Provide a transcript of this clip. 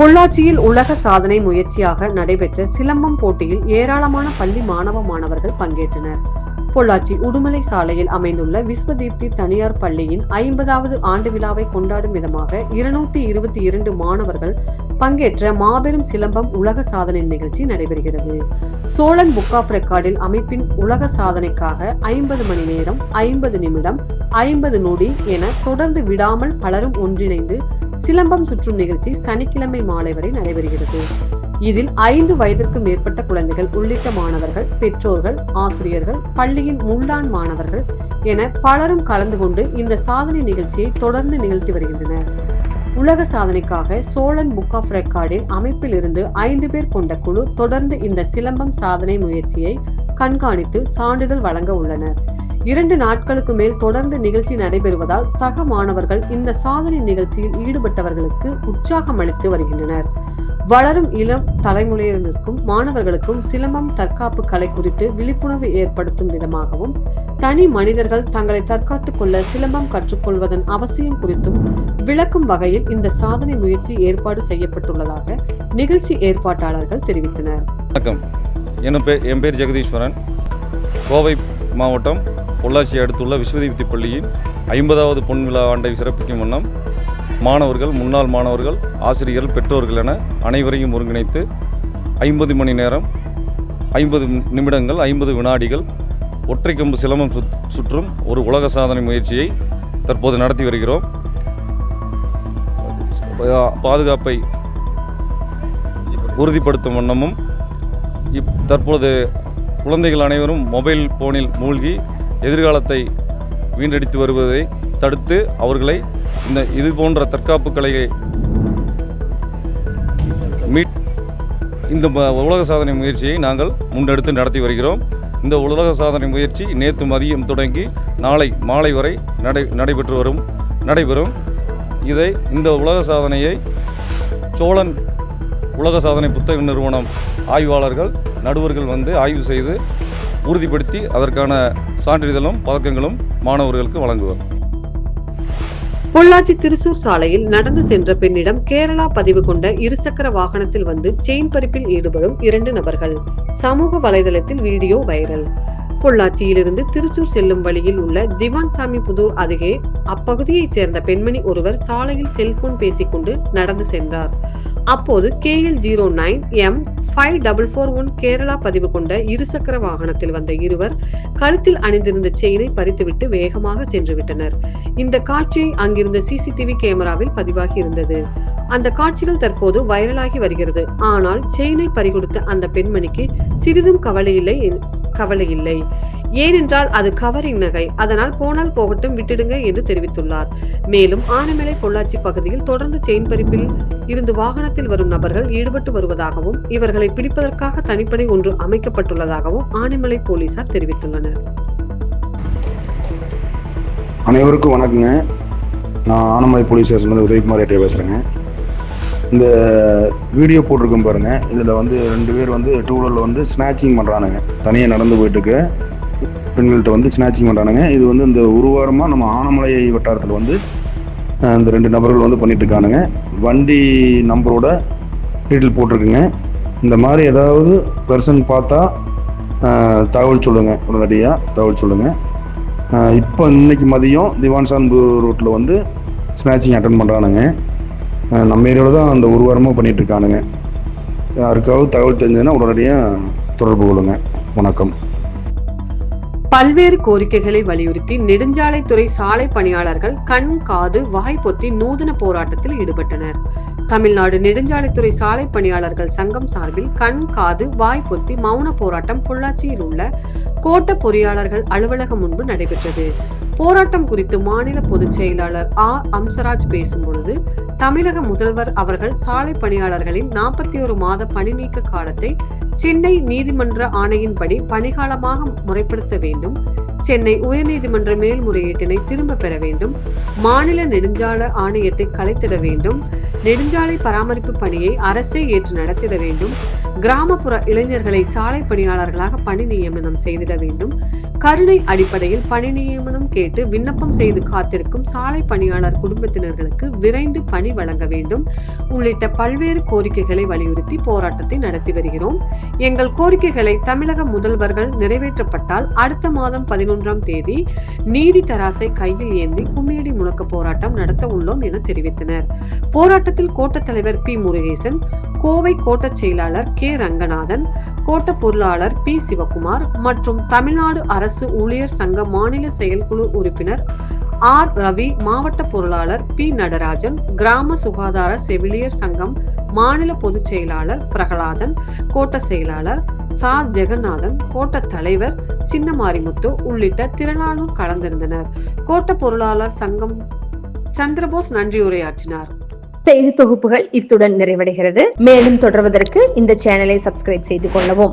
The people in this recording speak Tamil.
பொள்ளாச்சியில் உலக சாதனை முயற்சியாக நடைபெற்ற சிலம்பம் போட்டியில் ஏராளமான பள்ளி மாணவ மாணவர்கள் பங்கேற்றனர். பொள்ளாச்சி உடுமலை சாலையில் அமைந்துள்ள விஸ்வதீப்தி தனியார் பள்ளியின் ஐம்பதாவது ஆண்டு விழாவை கொண்டாடும் விதமாக இருநூத்தி இருபத்தி இரண்டு மாணவர்கள் பங்கேற்ற மாபெரும் சிலம்பம் உலக சாதனை நிகழ்ச்சி நடைபெறுகிறது. சோழன் புக் ஆஃப் ரெக்கார்டில் அமைப்பின் உலக சாதனைக்காக ஐம்பது மணி நேரம் ஐம்பது நிமிடம் ஐம்பது நொடி என தொடர்ந்து விடாமல் பலரும் ஒன்றிணைந்து சிலம்பம் சுற்றும் நிகழ்ச்சி சனிக்கிழமை மாலை வரை நடைபெறுகிறது. இதில் ஐந்து வயதிற்கு மேற்பட்ட குழந்தைகள் உள்ளிட்ட மாணவர்கள் பெற்றோர்கள் ஆசிரியர்கள் பள்ளியின் முன்னாள் மாணவர்கள் என பலரும் கலந்து கொண்டு இந்த சாதனை நிகழ்ச்சியை தொடர்ந்து நிகழ்த்தி வருகின்றனர். உலக சாதனைக்காக சோழன் புக் ஆஃப் ரெக்கார்டின் அமைப்பில் இருந்து ஐந்து பேர் கொண்ட குழு தொடர்ந்து இந்த சிலம்பம் சாதனை முயற்சியை கண்காணித்து சான்றிதழ் வழங்க உள்ளனர். இரண்டு நாட்களுக்கு மேல் தொடர்ந்து நிகழ்ச்சி நடைபெறுவதால் சக மாணவர்கள் இந்த சாதனை நிகழ்ச்சியில் ஈடுபட்டவர்களுக்கு உற்சாகம் அளித்து வருகின்றனர். வளரும் இளம் தலைமுறையினருக்கும் மாணவர்களுக்கும் சிலம்பம் தற்காப்பு கலை குறித்து விழிப்புணர்வு ஏற்படுத்தும் விதமாகவும் தனி மனிதர்கள் தங்களை தற்காத்துக் கொள்ள சிலம்பம் கற்றுக்கொள்வதன் அவசியம் குறித்தும் விளக்கும் வகையில் இந்த சாதனை முயற்சி ஏற்பாடு செய்யப்பட்டுள்ளதாக நிகழ்ச்சி ஏற்பாட்டாளர்கள் தெரிவித்தனர். வணக்கம். என் பேர் என் பேர் ஜெகதீஸ்வரன். கோவை மாவட்டம் பொள்ளாச்சி அடுத்துள்ள விஸ்வதீப்தி பள்ளியின் ஐம்பதாவது பொன் விழா ஆண்டை சிறப்பிக்கும் வண்ணம் மாணவர்கள் முன்னாள் மாணவர்கள் ஆசிரியர்கள் பெற்றோர்கள் என அனைவரையும் ஒருங்கிணைத்து ஐம்பது மணி நேரம் ஐம்பது நிமிடங்கள் ஐம்பது வினாடிகள் ஒற்றை கம்பு சிலம்பம் சுற்றும் ஒரு உலக சாதனை முயற்சியை தற்போது நடத்தி வருகிறோம். பாதுகாப்பை உறுதிப்படுத்தும் வண்ணமும் இப் தற்பொழுது குழந்தைகள் அனைவரும் மொபைல் ஃபோனில் மூழ்கி எதிர்காலத்தை வீணடித்து வருவதை தடுத்து அவர்களை இந்த இது போன்ற தற்காப்பு கலையை மீட் இந்த ம- உலக சாதனை முயற்சியை நாங்கள் முன்னெடுத்து நடத்தி வருகிறோம். இந்த உலக சாதனை முயற்சி நேற்று மதியம் தொடங்கி நாளை மாலை வரை நடை நடைபெற்று வரும் நடைபெறும். இதை இந்த உலக சாதனையை சோழன் உலக சாதனை புத்தக நிறுவனம் ஆய்வாளர்கள் நடுவர்கள் வந்து ஆய்வு செய்து உறுதிப்படுத்தி அதற்கான சான்றிதழும் பதக்கங்களும் மாணவர்களுக்கு வழங்குவார். பொள்ளாச்சி திருசூர் சாலையில் நடந்து சென்ற பெண்ணிடம் கேரளா பதிவு கொண்ட இருசக்கர வாகனத்தில் வந்து செயின் பறிப்பில் ஈடுபடும் இரண்டு நபர்கள். சமூக வலைதளத்தில் வீடியோ வைரல். பொள்ளாச்சியிலிருந்து திருச்சூர் செல்லும் வழியில் உள்ள திவான்சாமி புதூர் அருகே அப்பகுதியைச் சேர்ந்த பெண்மணி ஒருவர் சாலையில் செல்போன் பேசிக்கொண்டு நடந்து சென்றார். அப்போது KL zero nine M five double four one Kerala பதிவு கொண்ட இருசக்கர வாகனத்தில் வந்த இருவர் கழுத்தில் அணிந்திருந்த செயினை பறித்துவிட்டு வேகமாக சென்று விட்டனர் இந்த காட்சியை அங்கிருந்த சிசிடிவி கேமராவில் பதிவாகி இருந்தது. அந்த காட்சிகள் தற்போது வைரலாகி வருகிறது. ஆனால் செயினை பறிகொடுத்த அந்த பெண்மணிக்கு சிறிதும் கவலை இல்லை கவலை இல்லை. ஏனென்றால் அது கவரிங் நகை. அதனால் போனால் போகட்டும் விட்டுடுங்க என்று தெரிவித்துள்ளார். மேலும் ஆனைமலை பொள்ளாச்சி பகுதியில் தொடர்ந்து செயின் பறிப்பில் இருந்து வாகனத்தில் வரும் நபர்கள் ஈடுபட்டு வருவதாகவும் இவர்களை பிடிப்பதற்காக தனிப்படை ஒன்று அமைக்கப்பட்டுள்ளதாகவும் ஆனைமலை போலீசார் தெரிவித்துள்ளனர். அனைவருக்கும் வணக்கங்க. நான் ஆனமலை போலீஸ் ஸ்டேஷன் உதயகுமார் ஏட்டியா பேசுகிறேங்க இந்த வீடியோ போட்டிருக்கோம் பாருங்கள் இதில் வந்து ரெண்டு பேர் வந்து டூ வீலரில் வந்து ஸ்நாச்சிங் பண்ணுறானுங்க தனியாக நடந்து போயிட்டுருக்கு பெண்கள்கிட்ட வந்து ஸ்நாச்சிங் பண்ணுறானுங்க இது வந்து இந்த ஒரு வாரமாக நம்ம ஆனமலை வட்டாரத்தில் வந்து இந்த ரெண்டு நபர்கள் வந்து பண்ணிட்டு இருக்கானுங்க. வண்டி நம்பரோட டீட்டெயில் போட்டிருக்குங்க. இந்த மாதிரி ஏதாவது பர்சன் பார்த்தா தகவல் சொல்லுங்கள் உடனடியாக தகவல் சொல்லுங்கள் இப்போ இன்னைக்கு மதியம் திவான்சான்பூர் ரோட்டில் வந்து ஸ்நாச்சிங் அட்டன் பண்ணுறானுங்க நம்ம ஏரியாவில் தான் அந்த ஒரு வாரமாக இருக்கானுங்க. யாருக்காவது தகவல் தெரிஞ்சதுன்னா உடனடியாக தொடர்பு கொள்ளுங்க. வணக்கம். பல்வேறு கோரிக்கைகளை வலியுறுத்தி நெடுஞ்சாலைத்துறை சாலை பணியாளர்கள் கண் காது வாய் பொத்தி நூதன போராட்டத்தில் ஈடுபட்டனர். தமிழ்நாடு நெடுஞ்சாலைத்துறை சாலை பணியாளர்கள் சங்கம் சார்பில் கண் காது வாய் பொத்தி மௌன போராட்டம் பொள்ளாச்சியில் உள்ள கோட்ட பொறியாளர்கள் அலுவலகம் முன்பு நடைபெற்றது. போராட்டம் குறித்து மாநில பொதுச் செயலாளர் ஆ. அம்சராஜ் பேசும் பொழுது தமிழக முதல்வர் அவர்கள் சாலை பணியாளர்களின் நாற்பத்தி ஒரு மாத பணி நீக்க காலத்தை சென்னை நீதிமன்ற ஆணையின்படி பணிகாலமாக முறைப்படுத்த வேண்டும். சென்னை உயர்நீதிமன்ற மேல்முறையீட்டினை திரும்ப பெற வேண்டும். மாநில நெடுஞ்சாலை ஆணையத்தை கலைத்திட வேண்டும். நெடுஞ்சாலை பராமரிப்பு பணியை அரசே ஏற்று நடத்திட வேண்டும். கிராமப்புற இளைஞர்களை சாலை பணியாளர்களாக பணி நியமனம் செய்திட வேண்டும். கருணை அடிப்படையில் பணி நியமனம் கேட்டு விண்ணப்பம் செய்து காத்திருக்கும் சாலை பணியாளர் குடும்பத்தினர்களுக்கு விரைந்து பணி வழங்க வேண்டும். உள்ளிட்ட பல்வேறு கோரிக்கைகளை வலியுறுத்தி போராட்டத்தை நடத்தி வருகிறோம். எங்கள் கோரிக்கைகளை தமிழக முதல்வர்கள் நிறைவேற்றப்பட்டால் அடுத்த மாதம் பதினொன்றாம் தேதி நீதி தராசை கையில் ஏந்தி கும்மியடி முழக்க போராட்டம் நடத்த உள்ளோம் என தெரிவித்தனர். போராட்டத்தில் கோட்ட தலைவர் பி. முருகேசன் கோவை கோட்ட செயலாளர் கே. ரங்கநாதன் கோட்ட பொருளாளர் பி. சிவகுமார் மற்றும் தமிழ்நாடு அரசு ஊழியர் சங்க மாநில செயற்குழு உறுப்பினர் ஆர். ரவி மாவட்ட பொருளாளர் பி. நடராஜன் கிராம சுகாதார செவிலியர் சங்கம் மாநில பொதுச் செயலாளர் பிரகலாதன் கோட்ட செயலாளர் சா. ஜெகநாதன் கோட்ட தலைவர் சின்னமாரிமுத்து உள்ளிட்ட திரளானோர் கலந்திருந்தனர். கோட்ட பொருளாளர் சங்கம் சந்திரபோஸ் நன்றியுரையாற்றினார். செய்தி தொகுப்புகள் இத்துடன் நிறைவடைகிறது. மேலும் தொடர்வதற்கு இந்த சேனலை சப்ஸ்கிரைப் செய்து கொள்ளவும்.